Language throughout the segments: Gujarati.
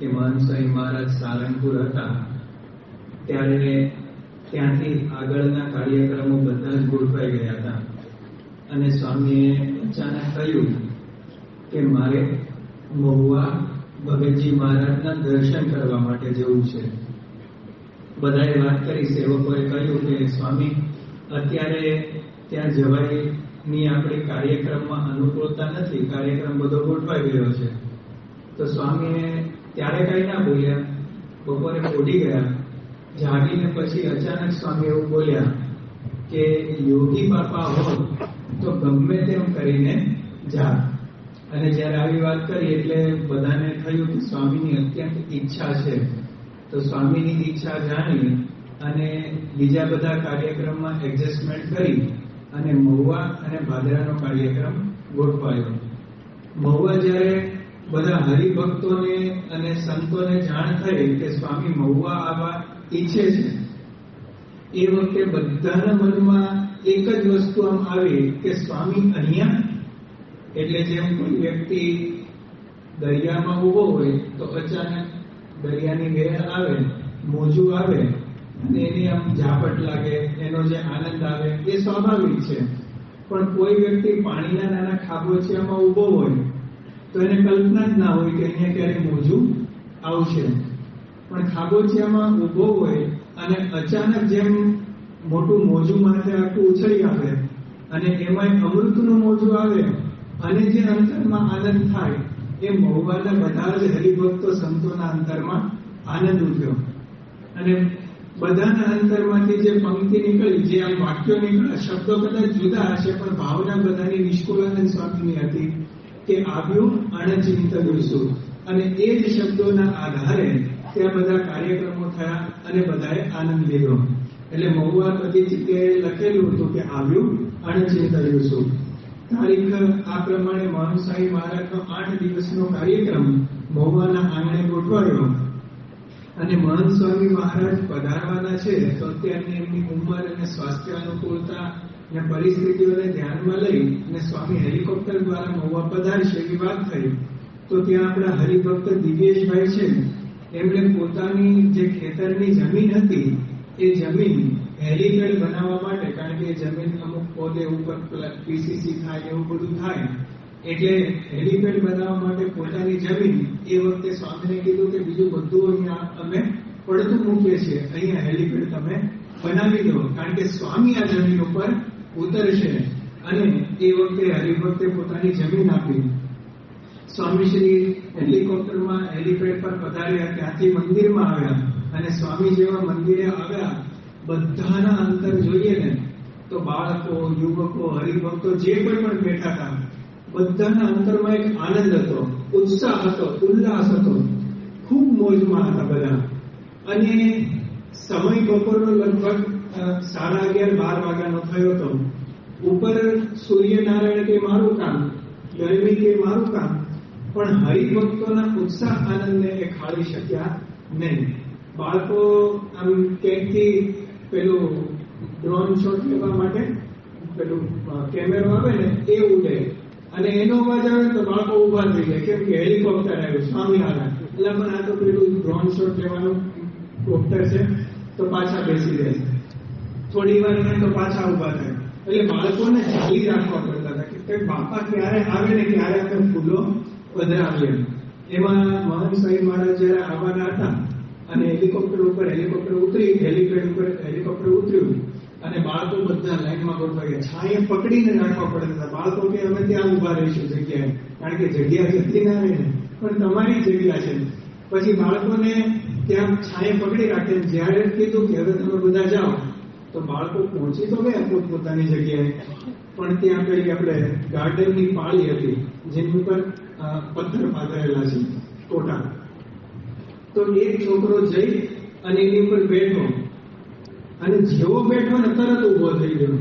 કે મહંસાઈ મહારાજ સાલંગપુર હતા, ત્યારે ત્યાંથી આગળના કાર્યક્રમો બધા જ ગોઠવાઈ ગયા હતા. અને સ્વામીએ અચાનક કહ્યું કે મારે મહુવા ભગતજી મહારાજના દર્શન કરવા માટે જવું છે. બધાએ વાત કરી, સેવકોએ કહ્યું કે સ્વામી, અત્યારે ત્યાં જવાની આપણે કાર્યક્રમમાં અનુકૂળતા નથી, કાર્યક્રમ બધો ગોઠવાઈ ગયો છે. તો સ્વામીએ ત્યારે કઈ ના બોલ્યા. બપોરે ઉડી ગયા. જાગીને પછી અચાનક સ્વામી એવું બોલ્યા કે, યોગી બાપા હો, તો ગમે તેમ કરીને જા અને જ્યારે આવી વાત કરી એટલે બધાને થયું કે સ્વામીની અત્યંત ઈચ્છા છે. તો સ્વામીની ઈચ્છા જાણી અને બીજા બધા કાર્યક્રમમાં એડજસ્ટમેન્ટ કરી અને મહુવા અને ભાદરાનો કાર્યક્રમ ગોઠવાયો. મહુવા જ્યારે બધા હરિભક્તોને અને સંતોને જાણ થઈ કે સ્વામી મહુવા આવવા ઈચ્છે છે. એ વખતે બધાના મનમાં એક જ વસ્તુ આમ આવી કે સ્વામી અહીંયા? એટલે જેમ કોઈ વ્યક્તિ દરિયામાં ઊભો હોય તો અચાનક દરિયાની વેર આવે, મોજું આવે, અને એની આમ ઝાપટ લાગે, એનો જે આનંદ આવે એ સ્વાભાવિક છે. પણ કોઈ વ્યક્તિ પાણીના નાના ખાબોચિયામાં ઊભો હોય તો એને કલ્પના જ ના હોય કે અહીંયા ક્યારે મોજું આવશે. પણ ખાબોચિયામાં ઊભો હોય અને અચાનક જેમ મોટું મોજું માથે આખું ઉછળી આવે અને એમાં અમૃતનું મોજું આવે અને જે અંતરમાં આનંદ થાય, એ મહુવાના બધા જ હરિભક્તો સંતોના અંતરમાં આનંદ ઉઠ્યો. અને બધાના અંતરમાંથી જે પંક્તિ નીકળી, જે આમ વાક્યો નીકળ્યા શબ્દો કદાચ જુદા હશે, પણ ભાવના બધાની નિષ્કુળાનંદ સ્વામીની હતી કે આવ્યું અણચિંતવ્યું શું અને એ જ શબ્દોના આધારે ત્યાં બધા કાર્યક્રમો થયા અને બધાએ આનંદ લીધો. એટલે મહુવા બધી લખેલું હતું કે આવ્યું અણચિંતવ્યું છું તારીખ આ પ્રમાણે માનુસાહી મહારાજનો આઠ દિવસનો કાર્યક્રમ મહુવાના આંગણે ગોઠવાયો. અને મહંત સ્વામી મહારાજ પધારવાના છે તો અત્યારની એમની ઉંમર અને સ્વાસ્થ્ય અનુકૂળતા અને પરિસ્થિતિઓને ધ્યાનમાં લઈ અને સ્વામી હેલિકોપ્ટર દ્વારા મહુવા પધારશે એવી વાત થઈ. તો ત્યાં આપણા હરિભક્ત દિવ્યેશભાઈ છે એમણે પોતાની જે ખેતરની જમીન હતી, એ જમીન હેલિપેડ બનાવવા માટે, કારણ કે જમીન અમુક પોતે ઉપર પીસીસી થાય એવું બધું થાય, એટલે હેલીપેડ બનાવવા માટે પોતાની જમીન, એ વખતે સ્વામીને કીધું કે બીજું બધું અહીંયા અમે પડતું મૂકીએ છીએ. અહીંયા હેલીપેડ તમે બનાવી દો, કારણ કે સ્વામી આ જમીન ઉપર ઉતરશે. અને એ વખતે હરિભક્તે પોતાની જમીન આપી. સ્વામીશ્રી હેલિકોપ્ટરમાં હેલિપેડ પર પધાર્યા ત્યાંથી મંદિરમાં આવ્યા અને સ્વામી જેવા મંદિરે આવ્યા, બધાના અંતર જોઈએ ને, તો બાળકો, યુવકો, હરિભક્તો જે કોઈ પણ બેઠા હતા, બધાના અંતરમાં એક આનંદ હતો, ઉત્સાહ હતો, ઉલ્લાસ હતો. ખૂબ મોજમાં હતા બધા. અને સમય બપોરનો લગભગ સાડા અગિયાર, બાર વાગ્યાનો થયો હતો. ઉપર સૂર્યનારાયણ કે મારું કામ, ગરમી કે મારું કામ પણ હરિભક્તોના ઉત્સાહ આનંદને એ ખાળી શક્યા નહીં. બાળકો આમ ક્યાંકથી પેલું ડ્રોન શોટ લેવા માટે પેલું કેમેરો આવે ને, એ ઉડે. અને એનો અવાજ આવે તો બાળકો ઊભા થઈ જાય. કેમ કે હેલિકોપ્ટર આવ્યું સ્વામિનારાયણ. એટલે પણ આ તો પેલું ડ્રોન શોટ લેવાનું કોપ્ટર છે, તો પાછા બેસી જાય થોડી વાર તો પાછા ઊભા થાય. એટલે બાળકોને જાળી રાખવા પડતા હતા કે, બાપા, ક્યારે આવે ને ક્યારે આપણે ફૂલો પધરાવીએ એમાં. મહંત સાહેબ મહારાજ જયારે આવવાના હતા અને હેલિકોપ્ટર ઉપર હેલિકોપ્ટર ઉતરી, હેલિપેડ ઉપર હેલિકોપ્ટર ઉતર્યું અને બાળકો બધા લાઈનમાં ગોઠવાઈ ગયા. છાંય પકડીને રાખવા પડે હતા. બાળકો કે અમે ત્યાં ઊભા રહીશું જગ્યાએ, કારણ કે જગ્યા જતી ના રહે ને. પણ તમારી જગ્યા છે. પછી બાળકોને ત્યાં છાંય પકડી રાખે જ્યારે કીધું કે હવે તમે બધા જાઓ, તો બાળકો પહોંચી તો ગયા પોતપોતાની જગ્યાએ. પણ ત્યાં કઈ આપણે ગાર્ડનની પાળી હતી, જેની ઉપર પથ્થર પાથરેલા છે ટોટા તો એક છોકરો જઈ અને એની ઉપર બેઠો. અને જેવો બેઠો ને તરત ઊભો થઈ ગયો.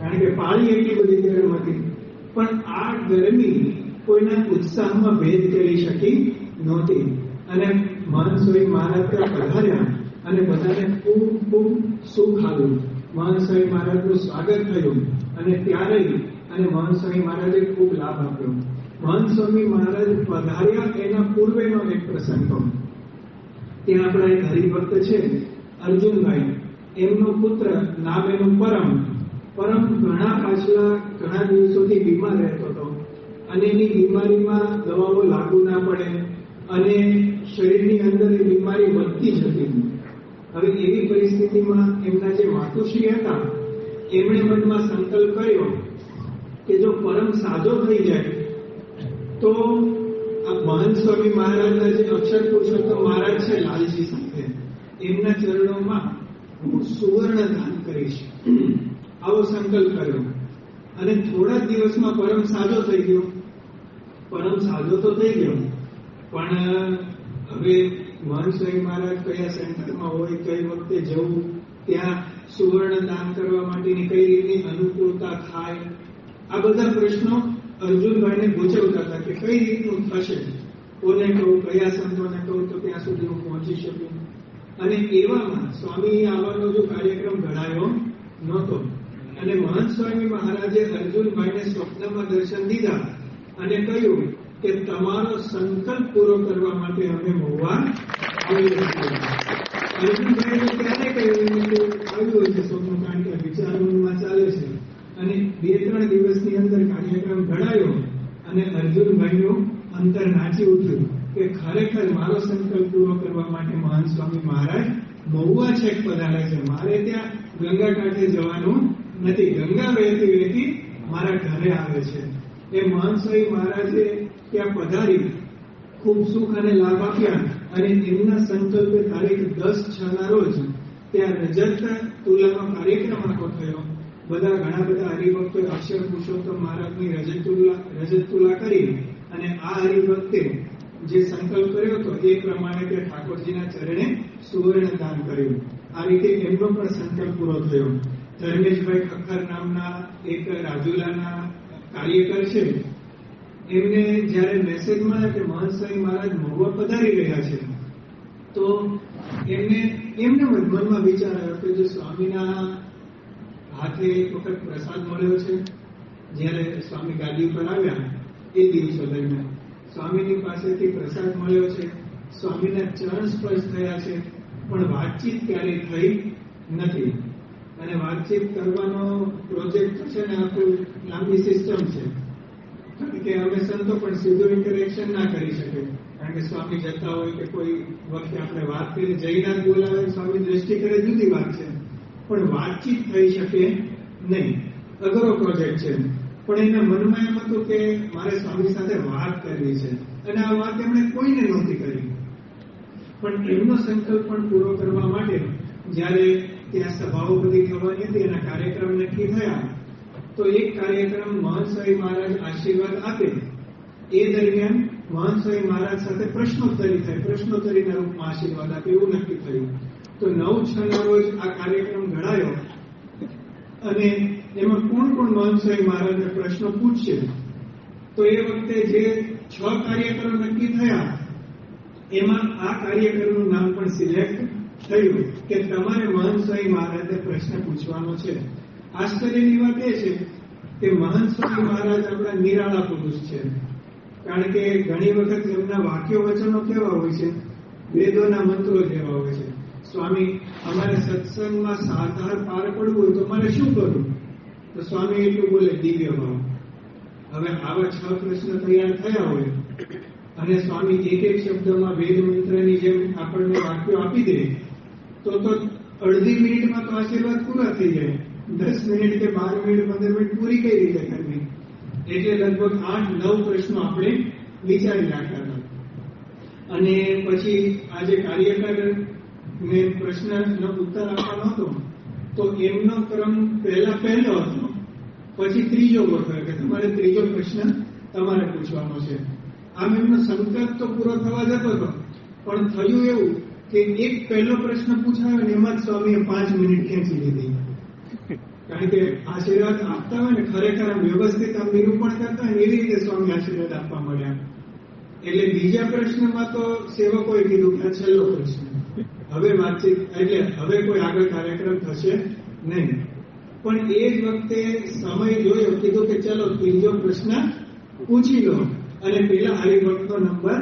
કારણ કે પાણી એટલી બધી ગરમ હતી. પણ આ ગરમી કોઈના ઉત્સાહમાં ભેદ કરી શકી નહોતી. અને મહનસોઈ મહારાજ ત્યાં પધાર્યા અને બધાને ખૂબ ખૂબ સુખ આવ્યું મહાનસ્વામી મહારાજનું સ્વાગત થયું અને ત્યારે અને મહાનસ્વામી મહારાજે ખૂબ લાભ આપ્યો. મહંત સ્વામી મહારાજ પધાર્યા એના પૂર્વેનો એક પ્રસંગ હતો ત્યાં આપણા એક હરિભક્ત છે, અર્જુનભાઈ. એમનો પુત્ર, નામ એનું પરમ. પરમ ઘણા પાછલા ઘણા દિવસોથી બીમાર રહેતો હતો. અને એની બીમારીમાં દવાઓ લાગુ ના પડે. અને શરીરની અંદર એ બીમારી વધતી જતી હવે એવી પરિસ્થિતિમાં એમના જે માતુશ્રી હતા, એમણે મનમાં સંકલ્પ કર્યો કે જો પરમ સાજો થઈ જાય તો આ મહાન સ્વામી મહારાજના જે અક્ષર પુરુષોત્તમ મહારાજ છે લાલજી સાથે. એમના ચરણોમાં હું સુવર્ણ દાન કરીશ. આવો સંકલ્પ કર્યો. અને થોડા દિવસમાં પરમ સાજો થઈ ગયો. પરમ સાજો તો થઈ ગયો. પણ હવે મહાન સ્વામી મહારાજ કયા સેન્ટરમાં હોય, કઈ વખતે જવું, ત્યાં સુવર્ણ દાન કરવા માટેની કઈ રીતની અનુકૂળતા થાય? આ બધા પ્રશ્નો અર્જુનભાઈને ગૂંચવતા હતા કે કઈ રીતનું થશે? કોને કહું, કયા સંતોને કહું, તો ત્યાં સુધી હું પહોંચી શકું? અને એવામાં સ્વામી આવવાનો જો કાર્યક્રમ ઘડાયો નહોતો. અને મહંત સ્વામી મહારાજે અર્જુનભાઈને સ્વપ્નમાં દર્શન દીધા અને કહ્યું કે તમારો સંકલ્પ પૂરો કરવા માટે અમે મોવા અર્જુનભાઈ ક્યારે કહ્યું આવ્યું હશે સ્વપ્ન કારણ કે વિચારોમાં ચાલે છે. અને બે ત્રણ દિવસની અંદર કાર્યક્રમ ઘડાયો અને અર્જુનભાઈનું અંતર નાચી ઉઠ્યું કે ખરેખર મારો સંકલ્પ પૂરો કરવા માટે મહાન સ્વામી મહારાજ મહુવા છેક પધારે છે. મારે ત્યાં ગંગા કાંઠે જવાનું નથી. ગંગા વહેતી વહેતી મારા ઘરે આવે છે. એ મહાન સ્વામી મહારાજે ત્યાં પધારી, ખૂબ સુખ અને લાભ આપ્યા અને એમના સંકલ્પે તારીખ દસ છ ના રોજ ત્યાં રજત તુલાનો કાર્યક્રમ આખો થયો. બધા ઘણા બધા હરિભક્તો અક્ષર પુરુષોત્તમ મહારાજની રજત તુલા કરી અને આ હરિભક્તે જે સંકલ્પ કર્યો હતો એ પ્રમાણે તે ઠાકોરજીના ચરણે સુવર્ણ દાન કર્યું. આ રીતે એમનો પણ સંકલ્પ પૂરો થયો. ધર્મેશભાઈ ખક્કર નામના એક રાજુલાના કાર્યકર છે. એમને જ્યારે મેસેજ મળ્યા કે મહંત સ્વામી મહારાજ મહુવા પધારી રહ્યા છે, તો એમને એમને મનમાં વિચાર આવ્યો કે જો સ્વામીના હાથે એક વખત પ્રસાદ મળ્યો છે. જ્યારે સ્વામી ગાદી ઉપર આવ્યા, એ દિવસો દરમિયાન સ્વામીની પાસેથી પ્રસાદ મળ્યો છે. સ્વામીના ચરણ સ્પર્શ થયા છે, પણ વાતચીત ક્યારેય થઈ નથી. અને વાતચીત કરવાનો પ્રોજેક્ટ છે ને, આખું લાંબી સિસ્ટમ છે. કારણ કે અમે સંતો પણ સીધું ઇન્ટરેક્શન ના કરી શકે કારણ કે સ્વામી જતા હોય કે કોઈ વખતે આપણે વાત કરી, જયનાથ બોલાવે, સ્વામી દ્રષ્ટિ કરે, જુદી વાત છે. પણ વાતચીત થઈ શકે નહીં. અઘરો પ્રોજેક્ટ છે. પણ એના મનમાં એમ હતું કે મારે સ્વામી સાથે વાત કરવી છે. અને આ વાત એમણે કોઈને નહોતી કરી. પણ એમનો સંકલ્પ પણ પૂરો કરવા માટે જ્યારે ત્યાં સભાઓ બધી થવાની હતી, એના કાર્યક્રમ નક્કી થયા, તો એક કાર્યક્રમ મહંત સ્વામી મહારાજ આશીર્વાદ આપે. એ દરમિયાન મહંત સ્વામી મહારાજ સાથે પ્રશ્નોત્તરી થાય પ્રશ્નોત્તરીના રૂપમાં આશીર્વાદ આપે એવું નક્કી થયું. તો નવ છ ના રોજ આ કાર્યક્રમ ઘડાયો. અને એમાં કોણ કોણ માણસો એ મહારાજને પ્રશ્નો પૂછશે? તો એ વખતે જે છ કાર્યક્રમ નક્કી થયા, એમાં આ કાર્યક્રમનું નામ પણ સિલેક્ટ થયું કે તમારે મહંત સ્વામી મહારાજને પ્રશ્ન પૂછવાનો છે. આશ્ચર્યની વાત એ છે કે મહંત મહારાજ આપણા નિરાળા પુરુષ છે. કારણ કે ઘણી વખત એમના વાક્યો વચનો કેવા હોય છે? વેદોના મંત્રો જેવા હોય છે? સ્વામી, અમારે સત્સંગમાં સાધાર પાર પડવું હોય તો મારે શું કરવું? તો સ્વામી એટલું બોલે, દિવ્ય ભાવ. હવે આવા છ પ્રશ્ન તૈયાર થયા હોય, અને સ્વામી એક એક શબ્દમાં વેદ મંત્રની જેમ આપણને વાક્યો આપી દે, તો તો અડધી મિનિટમાં તો આશીર્વાદ પૂરા થઈ જાય. દસ મિનિટ કે બાર મિનિટ, પંદર મિનિટ પૂરી કઈ રીતે કરવી? એટલે લગભગ આઠ, નવ પ્રશ્નો આપણે વિચારી રાખ્યા હતા. અને પછી આજે કાર્યકર ને પ્રશ્નનો ઉત્તર આપવાનો હતો, તો એમનો ક્રમ પહેલા પહેલો હતો, પછી ત્રીજો ગોઠવ્યો કે તમારે ત્રીજો પ્રશ્ન તમારે પૂછવાનો છે. આમ એમનો સંકલ્પ તો પૂરો થવા જતો હતો, પણ થયું એવું કે એક પહેલો પ્રશ્ન પૂછાયો ને એમાં સ્વામીએ પાંચ મિનિટ ખેંચી લીધી. કારણ કે આશીર્વાદ આપતા હોય ને ખરેખર આમ વ્યવસ્થિત આમ નિરૂપણ કરતા હોય એવી રીતે સ્વામી આશીર્વાદ આપવા મળ્યા. એટલે બીજા પ્રશ્નમાં તો સેવકોએ કીધું કે આ છેલ્લો પ્રશ્ન. હવે વાતચીત, એટલે હવે કોઈ આગળ કાર્યક્રમ થશે નહીં. પણ એ જ વખતે સમય જોયો, કીધું કે ચલો ત્રીજો પ્રશ્ન પૂછી લો. અને પેલા હરિભક્તનો નંબર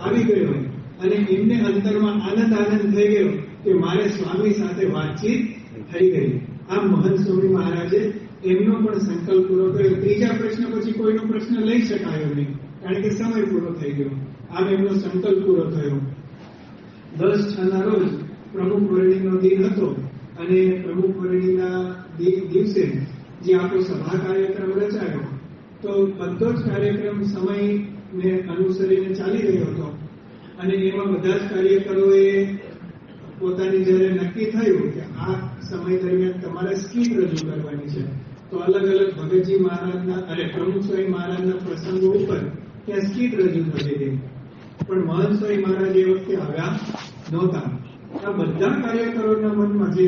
આવી ગયો. અને એમને અંતરમાં આનંદ આનંદ થઈ ગયો કે મારે સ્વામી સાથે વાતચીત થઈ ગઈ. આમ મહંત સ્વામી મહારાજે એમનો પણ સંકલ્પ પૂરો કર્યો. ત્રીજા પ્રશ્ન પછી કોઈનો પ્રશ્ન લઈ શકાયો નહીં, કારણ કે સમય પૂરો થઈ ગયો. આમ એમનો સંકલ્પ પૂરો થયો. દસ છ ના રોજ પ્રમુખ વર્ણિનો દિન હતો અને પ્રમુખ વર્ણિના દિવસે જે આપણો સભા કાર્યક્રમ રચાયો, તો બધો જ કાર્યક્રમ સમયને અનુસરીને ચાલી રહ્યો હતો. અને એમાં બધા જ કાર્યકરોએ પોતાની જ્યારે નક્કી થયું કે આ સમય દરમિયાન તમારે સ્કીમ રજૂ કરવાની છે, તો અલગ અલગ ભગતજી મહારાજના, અરે પ્રમુખ સ્વામી મહારાજના પ્રસંગો ઉપર ત્યાં સ્કીટ રજૂ કરી દે પણ મહંત સ્વામી મહારાજ એ વખતે આવ્યા નહોતા. આ બધા કાર્યકરોના મનમાં જે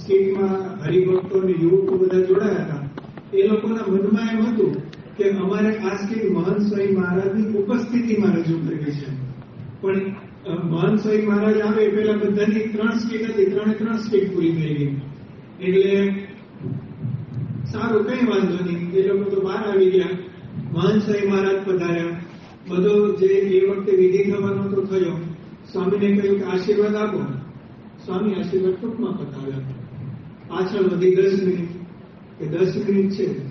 સ્કીમમાં હરિભક્તો અને યુવકો બધા જોડાયા હતા, એ લોકોના મનમાં એમ હતું કે અમારે આ સ્કીમ મહંત સ્વામી મહારાજની ઉપસ્થિતિમાં રજૂ કરવી છે. પણ મહંત સ્વામી મહારાજ આવે એ પહેલા બધાની ત્રણ સ્કીમ હતી, ત્રણે ત્રણ સ્કીમ પૂરી થઈ ગઈ એટલે સારું, કઈ વાંધો નહીં. એ લોકો તો બહાર આવી ગયા. મહંત સ્વામી મહારાજ પધાર્યા. બધો જે એ વખતે વિધિ થવાનો તો થયો. સ્વામીને કહ્યું કે આશીર્વાદ આપો સ્વામી આશીર્વાદ ટૂંકમાં પતાવ્યા પાછળ વધી દસ મિનિટ. કે દસ મિનિટ છે.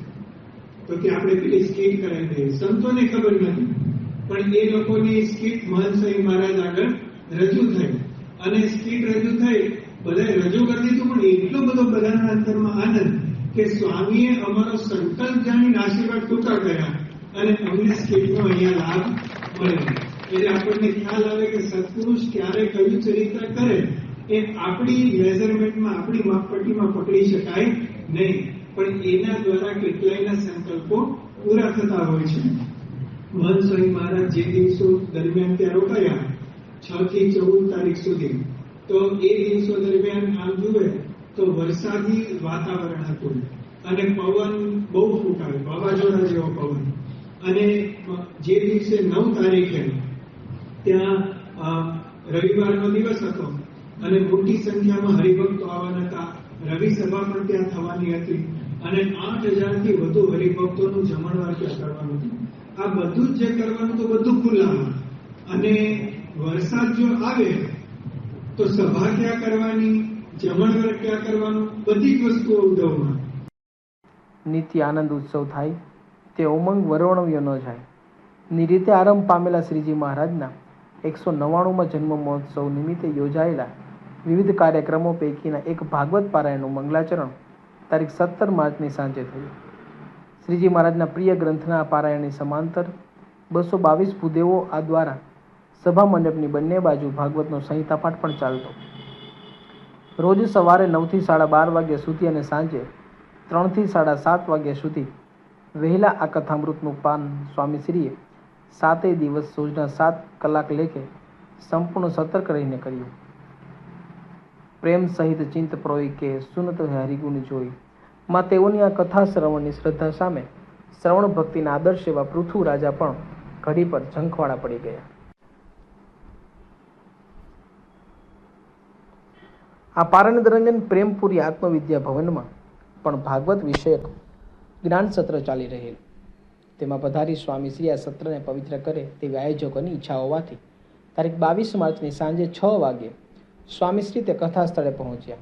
તો કે આપણે પેલી સ્કીટ કરાવી દઈએ. સંતોને ખબર નથી, પણ એ લોકોની સ્કીટ મહંત મહારાજ આગળ રજૂ થઈ. અને સ્કીટ રજૂ થઈ, બધાએ રજૂ કરી દીધું, પણ એટલો બધો બધાના અંતરમાં આનંદ કે સ્વામીએ અમારો સંકલ્પ જાણીને આશીર્વાદ ટૂંકા કર્યા અને અમને સ્કીટનો અહીંયા લાભ મળ્યો. એટલે આપણને ખ્યાલ આવે કે સત્પુરુષ ક્યારે કયું ચરિત્ર કરે, એ આપણી મેઝરમેન્ટમાં, આપણી માપપટ્ટીમાં પકડી શકાય નહીં. પણ એના દ્વારા કેટલાયના સંકલ્પો પૂરા થતા હોય છે. મહંત સ્વામી મહારાજ જે દિવસો દરમિયાન ત્યાં રોકાયા, છ થી ચૌદ તારીખ સુધી. તો એ દિવસો દરમિયાન આમ જુએ, તો વરસાદી વાતાવરણ હતું. અને પવન બહુ ફૂંકાયો, વાવાઝોડા જેવો પવન. અને જે દિવસે નવ તારીખે ત્યાં રવિવારનો દિવસ હતો અને મોટી સંખ્યામાં હરિભક્તો આવવાના હતા. રવિ સભા પણ ત્યાં થવાની હતી અને આઠ હજારથી વધુ હરિભક્તોનું જમણવાર ત્યાં કરવાનું હતું. આ બધું જ જે કરવાનું તો બધું ખુલ્લામાં અને વરસાદ જો આવે, તો સભા ક્યાં કરવાની જમણવાર ક્યાં કરવાનું, બધી જ વસ્તુઓ ઉદ્ધવમાં નિત્ય આનંદ ઉત્સવ થાય, તે ઉમંગ વરોણવ્યો ન જાય. ની રીતે આરંભ પામેલા શ્રીજી મહારાજના એકસો નવ્વાણુંમાં જન્મ મહોત્સવ નિમિત્તે યોજાયેલા વિવિધ કાર્યક્રમો પૈકીના એક ભાગવત પારાયણનું મંગલાચરણ તારીખ સત્તર માર્ચની સાંજે થયું. શ્રીજી મહારાજના પ્રિય ગ્રંથના પારાયણની સમાંતર બસો બાવીસ ભૂદેવો આ દ્વારા સભા મંડપની બંને બાજુ ભાગવતનો સંહિતાપાઠ પણ ચાલતો. રોજ સવારે નવથી સાડા બાર વાગ્યા સુધી અને સાંજે ત્રણથી સાડા સાત વાગ્યા સુધી વહેલા આ કથામૃતનું પાન સ્વામીશ્રીએ સાતેય દિવસ સૂર્યના સાત કલાક લેખે સંપૂર્ણ સતર્ક રહીને કર્યું. પ્રેમ સહિત ચિંત પ્રોય કે સુનત હરિગુણ જોઈ. માં તેઓની આ કથા શ્રવણની શ્રદ્ધા સામે શ્રવણ ભક્તિના આદર્શ એવા પૃથુ રાજા પણ ઘડી પર ઝંખવાળા પડી ગયા. આ પારણ દરમિયાન પ્રેમપુરી આત્મવિદ્યા ભવનમાં પણ ભાગવત વિષયક જ્ઞાન સત્ર ચાલી રહેલું. તેમાં પધારી સ્વામી શ્રી આ સત્રને પવિત્ર કરે તેવી આયોજકોની ઈચ્છા હોવાથી તારીખ બાવીસ માર્ચની સાંજે છ વાગે સ્વામીશ્રી તે કથા સ્થળે પહોંચ્યા.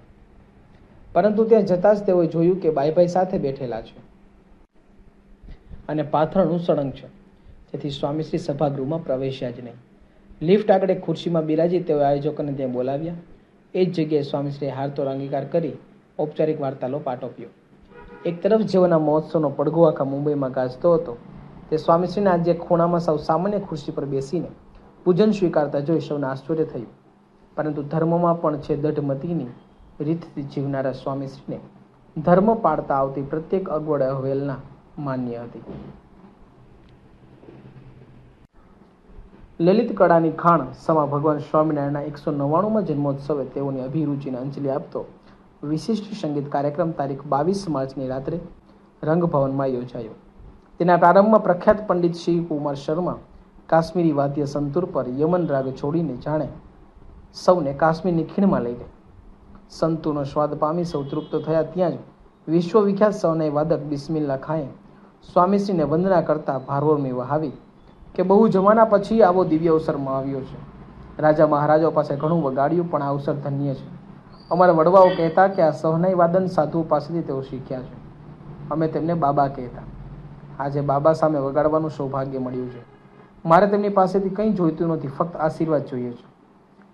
પરંતુ ત્યાં જતાં જ તેઓએ જોયું કે બાઈભાઈ સાથે બેઠેલા છે. અને પાથરણું સળંગ છે. તેથી સ્વામીશ્રી સભાગૃહમાં પ્રવેશ્યા જ નહીં. લિફ્ટ આગળ એક ખુરશીમાં બિરાજી તેઓ આયોજકોને ત્યાં બોલાવ્યા. એ જ જગ્યાએ સ્વામીશ્રીએ હારતોર અંગીકાર કરી ઔપચારિક વાર્તાલાપ આટોપ્યો એક તરફ જેઓના મહોત્સવનો પડઘો આખા મુંબઈમાં ગાજતો હતો, તે સ્વામીશ્રીને આજે ખૂણામાં સૌ સામાન્ય ખુરશી પર બેસીને પૂજન સ્વીકારતા જોઈ સૌને આશ્ચર્ય થયું. પરંતુ ધર્મમાં પણ છે દઢમતીની રીતથી જીવનારા સ્વામીશ્રીને ધર્મ પાળતા આવતી પ્રત્યેક અગવડ અવહેલના માન્ય હતી. લલિત કળાની ખાણ સમા ભગવાન સ્વામિનારાયણના એકસો નવ્વાણુંમાં જન્મોત્સવે તેઓની અભિરુચિને અંજલિ આપતો વિશિષ્ટ સંગીત કાર્યક્રમ તારીખ બાવીસ માર્ચની રાત્રે રંગભવનમાં યોજાયો. તેના પ્રારંભમાં પ્રખ્યાત પંડિત શિવ કુમાર શર્મા કાશ્મીરી વાદ્ય સંતુર પર યમન રાગ છોડીને જાણે સૌને કાશ્મીરની ખીણમાં લઈ ગઈ. સંતુનો સ્વાદ પામી સૌ તૃપ્ત થયા ત્યાં જ વિશ્વવિખ્યાત સૌનાઈ વાદક બિસ્મિલ્લા ખાએ સ્વામીશ્રીને વંદના કરતા ભારવરમી વહાવી કે બહુ જમાના પછી આવો દિવ્ય અવસરમાં આવ્યો છે. રાજા મહારાજાઓ પાસે ઘણું વગાડ્યું પણ આ અવસર ધન્ય છે. અમારા વડવાઓ કહેતા કે આ સહનય વાદન સાધુઓ પાસેથી તેઓ શીખ્યા છે. અમે તેમને બાબા કહેતા. આજે બાબા સામે વગાડવાનું સૌભાગ્ય મળ્યું છે. મારે તેમની પાસેથી કંઈ જોઈતું નથી, ફક્ત આશીર્વાદ જોઈએ છે.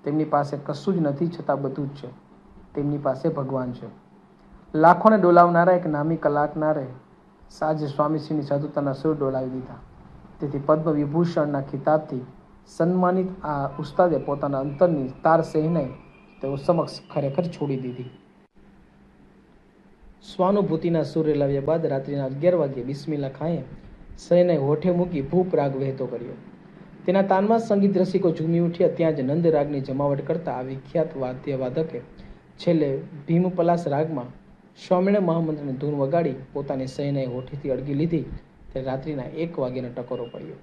તેમની પાસે કશું જ નથી છતાં બધું જ છે. તેમની પાસે ભગવાન છે. લાખોને ડોલાવનારા એક નામી કલાકનારે સાજે સ્વામીશ્રીની સાધુતાના સુર ડોલાવી દીધા. તેથી પદ્મ વિભૂષણના ખિતાબથી સન્માનિત આ ઉસ્તાદે પોતાના અંતરની તાર સહેને તેઓ સમક્ષ ખરેખર છોડી દીધી. સ્વાનુભૂતિના સૂર્ય લાવ્યા બાદ રાત્રિના અગિયાર વાગ્યે બિસ્મિલ્લા ખાએ શયને હોઠે મૂકી ભૂપ રાગ વહેતો કર્યો. તેના તાનમાં સંગીત રસિકો ઝૂમી ઉઠ્યા ત્યાં જ નંદ રાગની જમાવટ કરતા આ વિખ્યાત વાદ્યવાદકે છેલ્લે ભીમપલાસ રાગમાં સ્વામિનારાયણ મહામંત્રની ધૂન વગાડી પોતાની શયને હોઠેથી અડગી લીધી. ત્યારે રાત્રિના એક વાગ્યાનો ટકોરો પડ્યો.